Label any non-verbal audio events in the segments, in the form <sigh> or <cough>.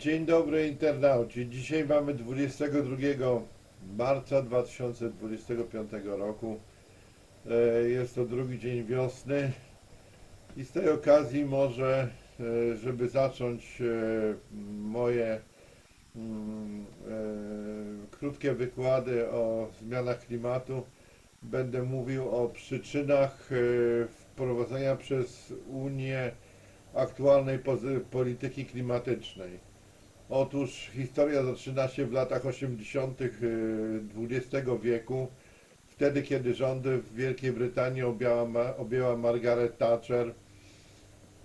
Dzień dobry internauci. Dzisiaj mamy 22 marca 2025 roku. E, Jest to drugi dzień wiosny i z tej okazji może, e, żeby zacząć e, moje mm, krótkie wykłady o zmianach klimatu, będę mówił o przyczynach wprowadzenia przez Unię aktualnej polityki klimatycznej. Otóż historia zaczyna się w latach 80. XX wieku, wtedy kiedy rządy w Wielkiej Brytanii objęła, objęła Margaret Thatcher.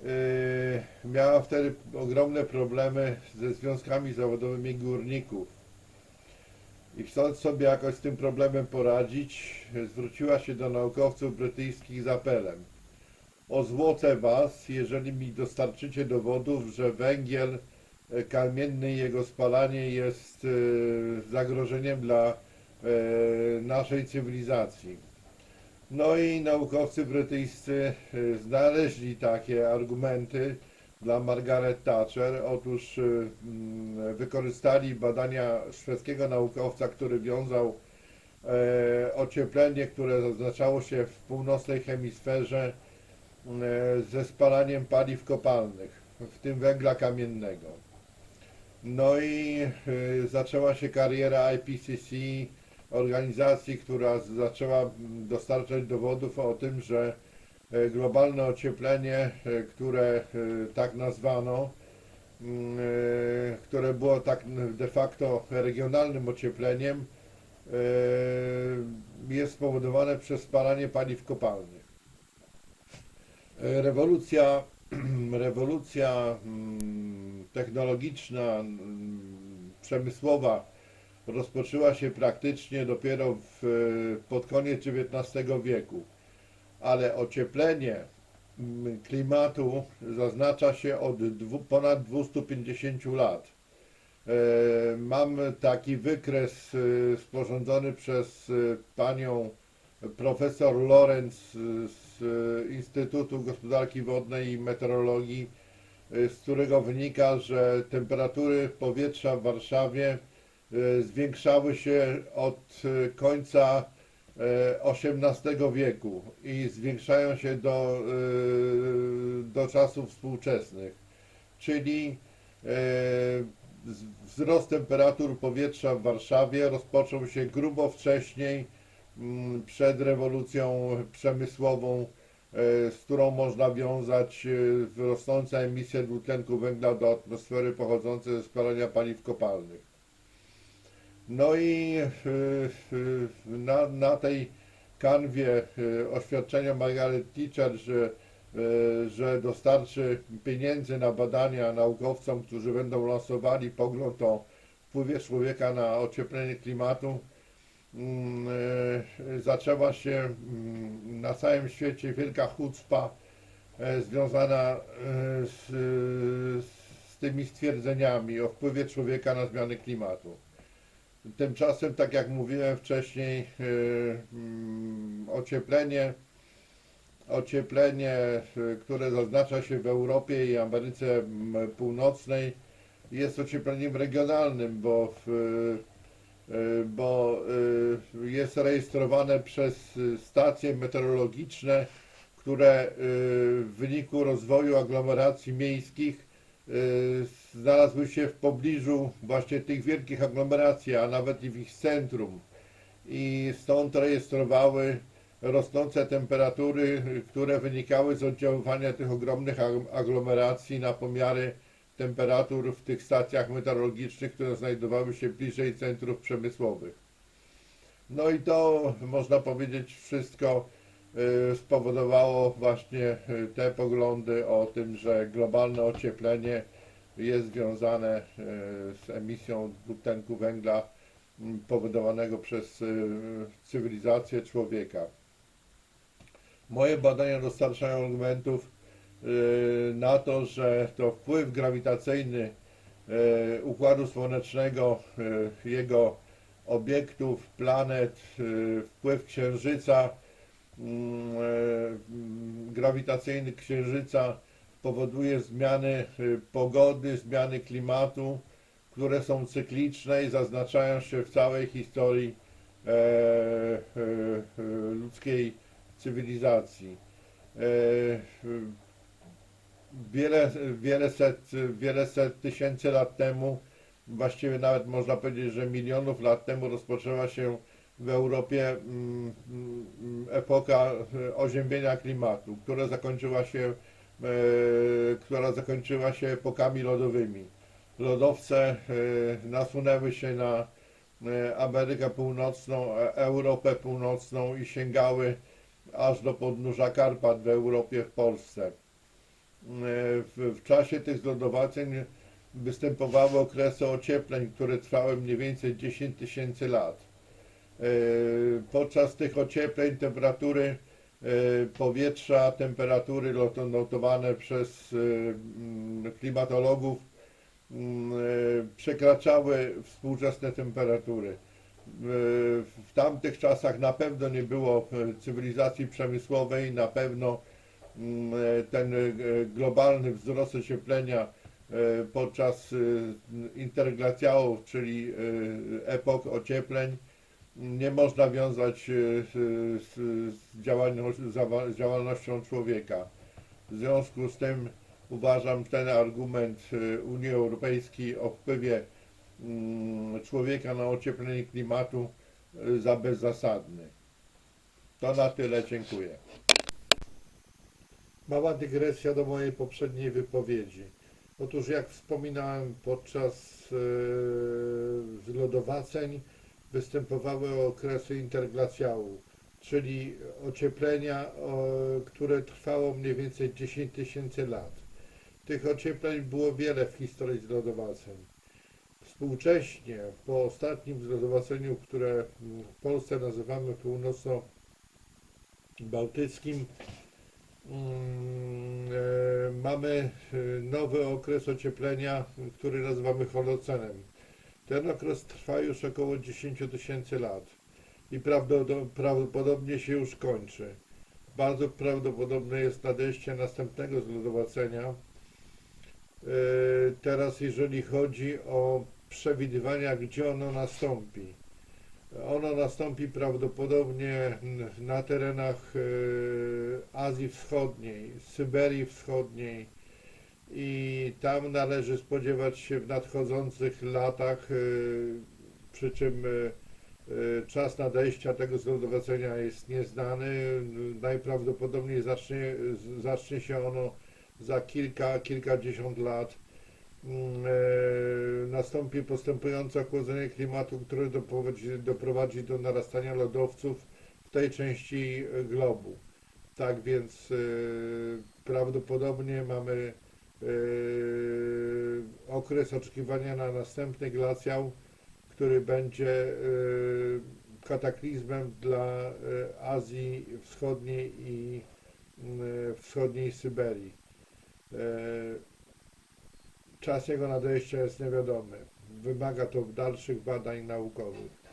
Yy, Miała wtedy ogromne problemy ze związkami zawodowymi górników. I chcąc sobie jakoś z tym problemem poradzić, zwróciła się do naukowców brytyjskich z apelem. Ozłocę was, jeżeli mi dostarczycie dowodów, że węgiel kamienny i jego spalanie jest e, zagrożeniem dla e, naszej cywilizacji. No i naukowcy brytyjscy e, znaleźli takie argumenty dla Margaret Thatcher. Otóż mm, wykorzystali badania szwedzkiego naukowca, który wiązał ocieplenie, które zaznaczało się w północnej hemisferze ze spalaniem paliw kopalnych, w tym węgla kamiennego. No i e, zaczęła się kariera IPCC, organizacji, która zaczęła dostarczać dowodów o tym, że e, globalne ocieplenie, e, które tak nazwano, mm, które było tak de facto regionalnym ociepleniem, jest spowodowane przez spalanie paliw kopalnych. Rewolucja, <clears throat> rewolucja mm, technologiczna, mm, przemysłowa rozpoczęła się praktycznie dopiero w, pod koniec XIX wieku, ale ocieplenie mm, klimatu zaznacza się od dwu, ponad 250 lat. E, Mam taki wykres e, sporządzony przez e, panią profesor Lorenz z e, Instytutu Gospodarki Wodnej i Meteorologii, e, z którego wynika, że temperatury powietrza w Warszawie e, zwiększały się od e, końca XVIII wieku i zwiększają się do, do czasów współczesnych. Czyli wzrost temperatur powietrza w Warszawie rozpoczął się grubo wcześniej, mm, przed rewolucją przemysłową, z którą można wiązać e, rosnące emisje dwutlenku węgla do atmosfery pochodzące ze spalania paliw kopalnych. No i e, e, na, na tej kanwie e, oświadczenia Margaret Thatcher, że, e, że dostarczy pieniędzy na badania naukowcom, którzy będą lansowali pogląd o wpływie człowieka na ocieplenie klimatu, mm, e, zaczęła się mm, na całym świecie wielka chucpa e, związana e, z, z tymi stwierdzeniami o wpływie człowieka na zmiany klimatu. Tymczasem, tak jak mówiłem wcześniej, e, mm, ocieplenie, ocieplenie, które zaznacza się w Europie i Ameryce m, Północnej, jest ociepleniem regionalnym, bo w, bo e, jest rejestrowane przez e, stacje meteorologiczne, które e, w wyniku rozwoju aglomeracji miejskich e, znalazły się w pobliżu właśnie tych wielkich aglomeracji, a nawet i w ich centrum. I stąd rejestrowały rosnące temperatury, które wynikały z oddziaływania tych ogromnych ag- aglomeracji na pomiary temperatur w tych stacjach meteorologicznych, które znajdowały się bliżej centrów przemysłowych. No i to można powiedzieć wszystko y, spowodowało właśnie y, te poglądy o tym, że globalne ocieplenie jest związane y, z emisją dwutlenku węgla powodowanego przez cywilizację człowieka. Moje badania dostarczają argumentów na to, że to wpływ grawitacyjny y, Układu Słonecznego, y, jego obiektów, planet, y, wpływ Księżyca, grawitacyjny Księżyca powoduje zmiany y, pogody, zmiany klimatu, które są cykliczne i zaznaczają się w całej historii e, e, e, ludzkiej cywilizacji. Wiele, wiele, set, wiele set tysięcy lat temu, właściwie nawet można powiedzieć, że milionów lat temu rozpoczęła się w Europie mm, mm, epoka e, oziębienia klimatu, która zakończyła się, e, która zakończyła się epokami lodowymi. Lodowce e, nasunęły się na Amerykę Północną, Europę Północną i sięgały aż do podnóża Karpat w Europie, w Polsce. W, w czasie tych zlodowaceń występowały okresy ociepleń, które trwały mniej więcej 10 tysięcy lat. E, Podczas tych ociepleń temperatury e, powietrza, temperatury notowane przez e, mm, klimatologów mm, przekraczały współczesne temperatury. W tamtych czasach na pewno nie było cywilizacji przemysłowej, na pewno ten e, globalny wzrost ocieplenia e, podczas e, interglaciałów, czyli e, epok ociepleń, nie można wiązać e, z, działalnością człowieka. W związku z tym uważam ten argument e, Unii Europejskiej o wpływie mm, człowieka na ocieplenie klimatu e, za bezzasadny. To na tyle, dziękuję. Mała dygresja do mojej poprzedniej wypowiedzi. Otóż jak wspominałem podczas e, zlodowaceń występowały okresy interglaciału, czyli ocieplenia, które trwało mniej więcej 10 tysięcy lat. Tych ociepleń było wiele w historii zlodowaceń. Współcześnie, po ostatnim zlodowaceniu, które w Polsce nazywamy północno-bałtyckim, mamy e, nowy okres ocieplenia, który nazywamy holocenem. Ten okres trwa już około 10 tysięcy lat i prawdopodobnie się już kończy. Bardzo prawdopodobne jest nadejście następnego zlodowacenia. E, Teraz jeżeli chodzi o przewidywania, gdzie ono nastąpi. Ono nastąpi prawdopodobnie na terenach e, Azji Wschodniej, Syberii Wschodniej i tam należy spodziewać się w nadchodzących latach, e, przy czym e, czas nadejścia tego zlodowacenia jest nieznany. Najprawdopodobniej zacznie, zacznie się ono za kilka, kilkadziesiąt lat. E, nastąpi postępujące ochłodzenie klimatu, które doprowadzi, doprowadzi do narastania lodowców w tej części e, globu. Tak więc e, prawdopodobnie mamy okres oczekiwania na następny glaciał, który będzie kataklizmem dla Azji Wschodniej i mm, wschodniej Syberii. Czas jego nadejścia jest niewiadomy. Wymaga to dalszych badań naukowych.